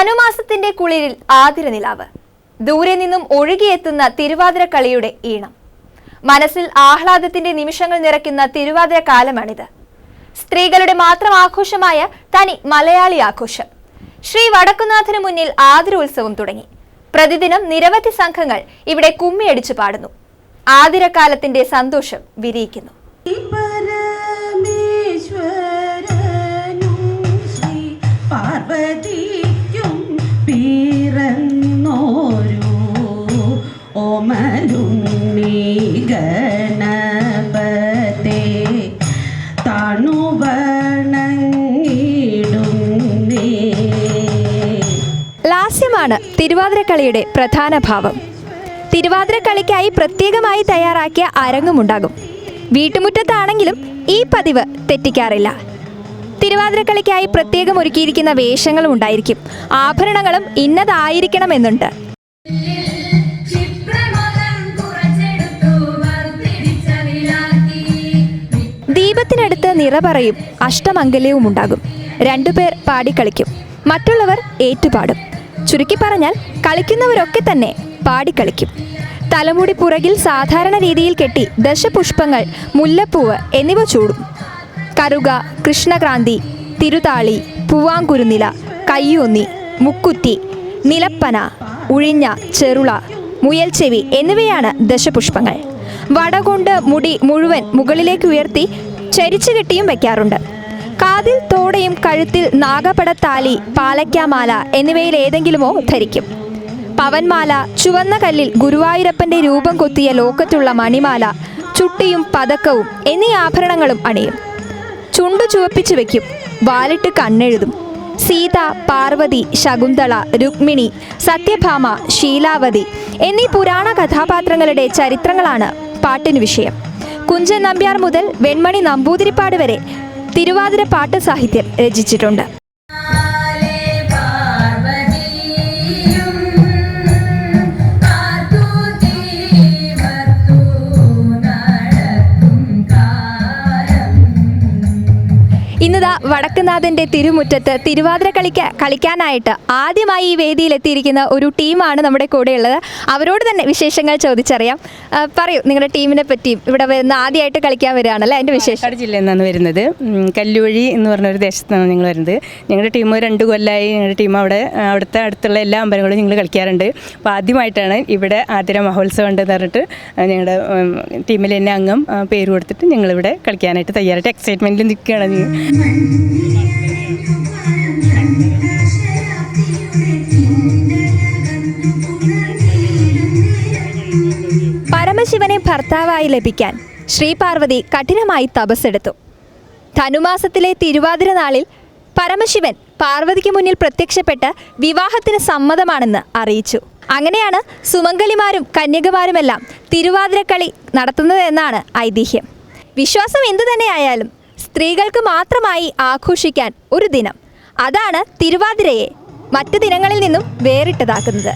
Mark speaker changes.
Speaker 1: ധനുമാസത്തിന്റെ കുളിരിൽ ആതിരനിലാവ് ദൂരെ നിന്നും ഒഴുകിയെത്തുന്ന തിരുവാതിര കളിയുടെ ഈണം. മനസ്സിൽ ആഹ്ലാദത്തിന്റെ നിമിഷങ്ങൾ നിറയ്ക്കുന്ന തിരുവാതിര കാലമാണിത്. സ്ത്രീകളുടെ മാത്രം ആഘോഷമായ തനി മലയാളി ആഘോഷം. ശ്രീ വടക്കുനാഥന് മുന്നിൽ ആതിരോത്സവം തുടങ്ങി. പ്രതിദിനം നിരവധി സംഘങ്ങൾ ഇവിടെ കുമ്മിയടിച്ചു പാടുന്നു. ആതിരക്കാലത്തിന്റെ സന്തോഷം വിരിയിക്കുന്നു.
Speaker 2: താണുവണങ്ങിടുന്നേ
Speaker 1: ലാസ്യമാണ് തിരുവാതിരക്കളിയുടെ പ്രധാന ഭാവം. തിരുവാതിരക്കളിക്കായി പ്രത്യേകമായി തയ്യാറാക്കിയ അരങ്ങുമുണ്ടാകും. വീട്ടുമുറ്റത്താണെങ്കിലും ഈ പതിവ് തെറ്റിക്കാറില്ല. തിരുവാതിരക്കളിക്കായി പ്രത്യേകം ഒരുക്കിയിരിക്കുന്ന വേഷങ്ങളും ഉണ്ടായിരിക്കും. ആഭരണങ്ങളും ഇന്നതായിരിക്കണമെന്നുണ്ട്. നിറപറയും അഷ്ടമംഗല്യവും ഉണ്ടാകും. രണ്ടുപേർ പാടിക്കളിക്കും മറ്റുള്ളവർ ഏറ്റുപാടും. ചുരുക്കി പറഞ്ഞാൽ കളിക്കുന്നവരൊക്കെ തന്നെ പാടിക്കളിക്കും തലമുടി പുറകിൽ സാധാരണ രീതിയിൽ കെട്ടി ദശപുഷ്പങ്ങൾ മുല്ലപ്പൂവ് എന്നിവ ചൂടും. കറുക കൃഷ്ണക്രാന്തി തിരുതാളി പൂവാങ്കുരുനില കയ്യൂന്നി മുക്കുറ്റി നിലപ്പന ഉഴിഞ്ഞ ചെറുള മുയൽച്ചെവി എന്നിവയാണ് ദശപുഷ്പങ്ങൾ. വടകൊണ്ട് മുടി മുഴുവൻ മുകളിലേക്ക് ഉയർത്തി ചരിച്ചു കെട്ടിയും വെക്കാറുണ്ട്. കാതിൽ തോടയും കഴുത്തിൽ നാഗപടത്താലി പാലയ്ക്കാമാല എന്നിവയിൽ ഏതെങ്കിലുമോ ധരിക്കും. പവൻമാല ചുവന്ന കല്ലിൽ ഗുരുവായൂരപ്പന്റെ രൂപം കൊത്തിയ ലോക്കറ്റുള്ള മണിമാല ചുട്ടിയും പതക്കവും എന്നീ ആഭരണങ്ങളും അണിയും. ചുണ്ടു ചുവപ്പിച്ചു വെക്കും വാലിട്ട് കണ്ണെഴുതും. സീത പാർവതി ശകുന്തള രുക്മിണി സത്യഭാമ ശീലാവതി എന്നീ പുരാണ കഥാപാത്രങ്ങളുടെ ചരിത്രങ്ങളാണ് പാട്ടിന് വിഷയം. കുഞ്ചൻ നമ്പ്യാർ മുതൽ വെൺമണി നമ്പൂതിരിപ്പാട് വരെ തിരുവാതിര പാട്ട് സാഹിത്യം രചിച്ചിട്ടുണ്ട്. ഇന്നിതാ വടക്കുനാഥന്റെ തിരുമുറ്റത്ത് തിരുവാതിര കളിക്ക കളിക്കാനായിട്ട് ആദ്യമായി ഈ വേദിയിൽ എത്തിയിരിക്കുന്ന ഒരു ടീമാണ് നമ്മുടെ കൂടെയുള്ളത്. അവരോട് തന്നെ വിശേഷങ്ങൾ ചോദിച്ചറിയാം. പറയൂ നിങ്ങളുടെ ടീമിനെ പറ്റിയും ഇവിടെ വരുന്ന ആദ്യമായിട്ട് കളിക്കാൻ വരികയാണല്ലേ അതിന്റെ വിശേഷം.
Speaker 3: ജില്ലയിൽ നിന്നാണ് വരുന്നത്. കല്ലുവഴി എന്ന് പറഞ്ഞ ഒരു ദേശത്താണ് ഞങ്ങൾ വരുന്നത്. ഞങ്ങളുടെ ടീം രണ്ട് കൊല്ലമായി ഞങ്ങളുടെ ടീം അവിടെ അവിടുത്തെ അടുത്തുള്ള എല്ലാ അമ്പലങ്ങളും ഞങ്ങൾ കളിക്കാറുണ്ട്. അപ്പോൾ ആദ്യമായിട്ടാണ് ഇവിടെ ആതിര മഹോത്സവം ഉണ്ടെന്ന് പറഞ്ഞിട്ട് ഞങ്ങളുടെ ടീമിൽ തന്നെ അംഗം പേര് കൊടുത്തിട്ട് ഞങ്ങളിവിടെ കളിക്കാനായിട്ട് തയ്യാറായിട്ട് എക്സൈറ്റ്മെന്റിൽ നിൽക്കുകയാണ്
Speaker 1: പരമശിവനെ ഭർത്താവായി ലഭിക്കാൻ ശ്രീപാർവതി കഠിനമായി തപസ്സെടുത്തു. ധനുമാസത്തിലെ തിരുവാതിര നാളിൽ പരമശിവൻ പാർവതിക്ക് മുന്നിൽ പ്രത്യക്ഷപ്പെട്ട് വിവാഹത്തിന് സമ്മതമാണെന്ന് അറിയിച്ചു. അങ്ങനെയാണ് സുമംഗലിമാരും കന്യകമാരുമെല്ലാം തിരുവാതിരക്കളി നടത്തുന്നതെന്നാണ് ഐതിഹ്യം. വിശ്വാസം എന്തു തന്നെയായാലും സ്ത്രീകൾക്ക് മാത്രമായി ആഘോഷിക്കാൻ ഒരു ദിനം. അതാണ് തിരുവാതിരയെ മറ്റു ദിനങ്ങളിൽ നിന്നും വേറിട്ടതാക്കുന്നത്.